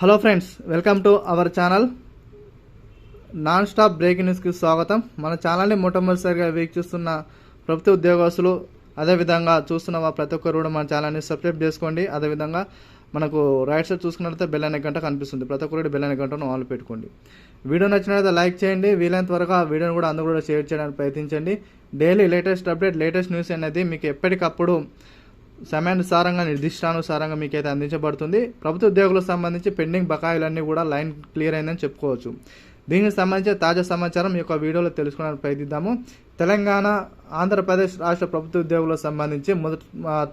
Hello friends welcome to our channel. Non stop breaking న్యూస్కి స్వాగతం. మన ఛానల్ని మొట్టమొదటిసారిగా వీక్షిస్తున్న ప్రభుత్వ ఉద్యోగస్తులు అదేవిధంగా చూస్తున్న ప్రతి ఒక్కరు కూడా మన ఛానల్ని సబ్స్క్రైబ్ చేసుకోండి. అదేవిధంగా మనకు రైట్ సైడ్ చూసుకున్నట్లయితే బెల్ అనే గంట కనిపిస్తుంది. ప్రతి ఒక్కరు కూడా బెల్ అనే గంటను ఆన్ పెట్టుకోండి. వీడియో నచ్చినట్లయితే లైక్ చేయండి. వీలైనంత వరకు ఆ వీడియోని కూడా అందరూ కూడా షేర్ చేయడానికి ప్రయత్నించండి. Daily latest update latest news అనేది మీకు ఎప్పటికప్పుడు సమయానుసారంగా నిర్దిష్టానుసారంగా మీకైతే అందించబడుతుంది. ప్రభుత్వ ఉద్యోగులకు సంబంధించి పెండింగ్ బకాయిలన్నీ కూడా లైన్ క్లియర్ అయిందని చెప్పుకోవచ్చు. దీనికి సంబంధించి తాజా సమాచారం ఈ యొక్క వీడియోలో తెలుసుకోవడానికి ప్రయత్నిద్దాము. తెలంగాణ ఆంధ్రప్రదేశ్ రాష్ట్ర ప్రభుత్వ ఉద్యోగులకు సంబంధించి మొదటి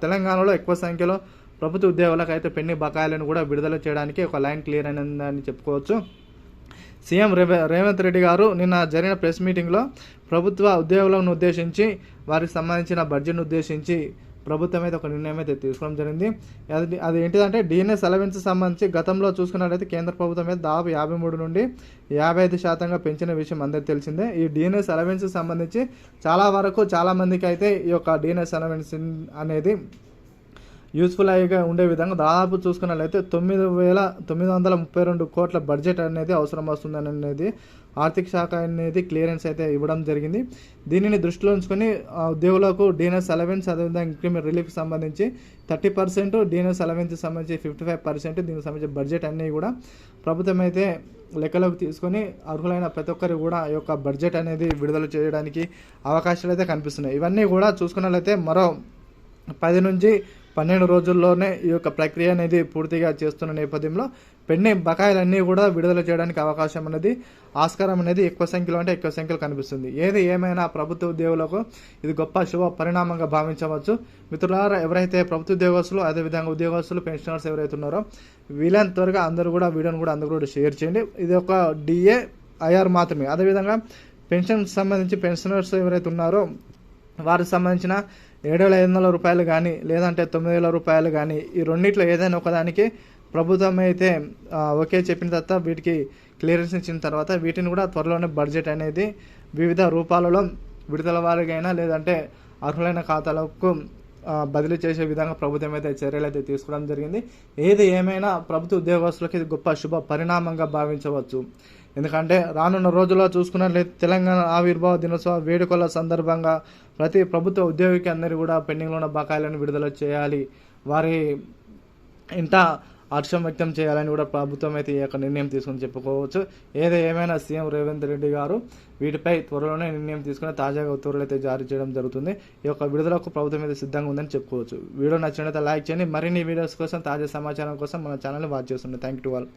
తెలంగాణలో ఎక్కువ సంఖ్యలో ప్రభుత్వ ఉద్యోగులకు అయితే పెండింగ్ బకాయిలను కూడా విడుదల చేయడానికి ఒక లైన్ క్లియర్ అయిందని చెప్పుకోవచ్చు. సీఎం రేవ రేవంత్ రెడ్డి గారు నిన్న జరిగిన ప్రెస్ మీటింగ్లో ప్రభుత్వ ఉద్యోగులను ఉద్దేశించి వారికి సంబంధించిన బడ్జెట్ను ఉద్దేశించి ప్రభుత్వం అయితే ఒక నిర్ణయం అయితే తీసుకోవడం జరిగింది. అది అది ఏంటిదంటే డిఎన్ఎస్ అలవెన్స్ సంబంధించి గతంలో చూసుకున్నట్లయితే కేంద్ర ప్రభుత్వం అయితే దాదాపు యాభై మూడు నుండి యాభై ఐదు శాతంగా పెంచిన విషయం అందరికీ తెలిసిందే. ఈ డిఎన్ఎస్ అలవెన్స్ సంబంధించి చాలా వరకు చాలామందికి అయితే ఈ యొక్క డిఎన్ఎస్ అలవెన్స్ అనేది యూస్ఫుల్ అయ్యే ఉండే విధంగా దాదాపు చూసుకున్నట్లయితే తొమ్మిది వేల తొమ్మిది వందల ముప్పై రెండు కోట్ల బడ్జెట్ అనేది అవసరం వస్తుందని అనేది ఆర్థిక శాఖ అనేది క్లియరెన్స్ అయితే ఇవ్వడం జరిగింది. దీనిని దృష్టిలో ఉంచుకొని ఆ, ఉద్యోగులకు డీఎన్ఎస్ అలవెన్స్ అదేవిధంగా ఇంక్రిమెంట్ రిలీఫ్ సంబంధించి థర్టీ పర్సెంట్ డీఎన్ఎస్ అలవెన్స్కి సంబంధించి ఫిఫ్టీ ఫైవ్ పర్సెంట్ దీనికి సంబంధించి బడ్జెట్ అన్నీ కూడా ప్రభుత్వం అయితే లెక్కలోకి తీసుకొని అర్హులైన ప్రతి ఒక్కరు కూడా ఈ యొక్క బడ్జెట్ అనేది విడుదల చేయడానికి అవకాశాలు అయితే కనిపిస్తున్నాయి. ఇవన్నీ కూడా చూసుకున్నట్లయితే మరో పది నుంచి పన్నెండు రోజుల్లోనే ఈ యొక్క ప్రక్రియ అనేది పూర్తిగా చేస్తున్న నేపథ్యంలో పెండింగ్ బకాయిలన్నీ కూడా విడుదల చేయడానికి అవకాశం అనేది ఆస్కారం అనేది ఎక్కువ సంఖ్యలో అంటే ఎక్కువ సంఖ్యలో కనిపిస్తుంది. ఏది ఏమైనా ప్రభుత్వ ఉద్యోగులకు ఇది గొప్ప శుభ పరిణామంగా భావించవచ్చు. మిత్రులారా ఎవరైతే ప్రభుత్వ ఉద్యోగస్తులు అదేవిధంగా ఉద్యోగస్తులు పెన్షనర్స్ ఎవరైతే ఉన్నారో వీలైనంత త్వరగా అందరూ కూడా వీడియోని కూడా అందరూ కూడా షేర్ చేయండి. ఇది ఒక డిఏ ఐఆర్ మాత్రమే. అదేవిధంగా పెన్షన్ సంబంధించి పెన్షనర్స్ ఎవరైతే ఉన్నారో వారికి సంబంధించిన ఏడు వేల ఐదు వందల రూపాయలు కానీ లేదంటే తొమ్మిది వేల రూపాయలు కానీ ఈ రెండిట్లో ఏదైనా ఒకదానికి ప్రభుత్వం అయితే ఓకే చెప్పిన తర్వాత వీటికి క్లియరెన్స్ ఇచ్చిన తర్వాత వీటిని కూడా త్వరలోనే బడ్జెట్ అనేది వివిధ రూపాలలో విడుదల వారికైనా లేదంటే అర్హులైన ఖాతాలకు బదిలీ చేసే విధంగా ప్రభుత్వం అయితే చర్యలు అయితే తీసుకోవడం జరిగింది. ఏది ఏమైనా ప్రభుత్వ ఉద్యోగస్తులకి ఇది గొప్ప శుభ పరిణామంగా భావించవచ్చు. ఎందుకంటే రానున్న రోజుల్లో చూసుకున్నట్లయితే తెలంగాణ ఆవిర్భావ దినోత్సవ వేడుకల సందర్భంగా ప్రతి ప్రభుత్వ ఉద్యోగికి అందరూ కూడా పెండింగ్లో ఉన్న బకాయిలను విడుదల చేయాలి. వారి ఇంత హర్షం వ్యక్తం చేయాలని కూడా ప్రభుత్వం అయితే ఈ యొక్క నిర్ణయం తీసుకుని చెప్పుకోవచ్చు. ఏదో ఏమైనా సీఎం రేవంత్ రెడ్డి గారు వీటిపై త్వరలోనే నిర్ణయం తీసుకుని తాజాగా ఉత్తర్వులు అయితే జారీ చేయడం జరుగుతుంది. ఈ యొక్క విడుదలకు ప్రభుత్వం అయితే సిద్ధంగా ఉందని చెప్పుకోవచ్చు. వీడియో నచ్చినట్లయితే లైక్ చేయండి. మరిన్ని వీడియోస్ కోసం తాజా సమాచారం కోసం మన ఛానల్ వాచ్ చేస్తుండే. Thank you all.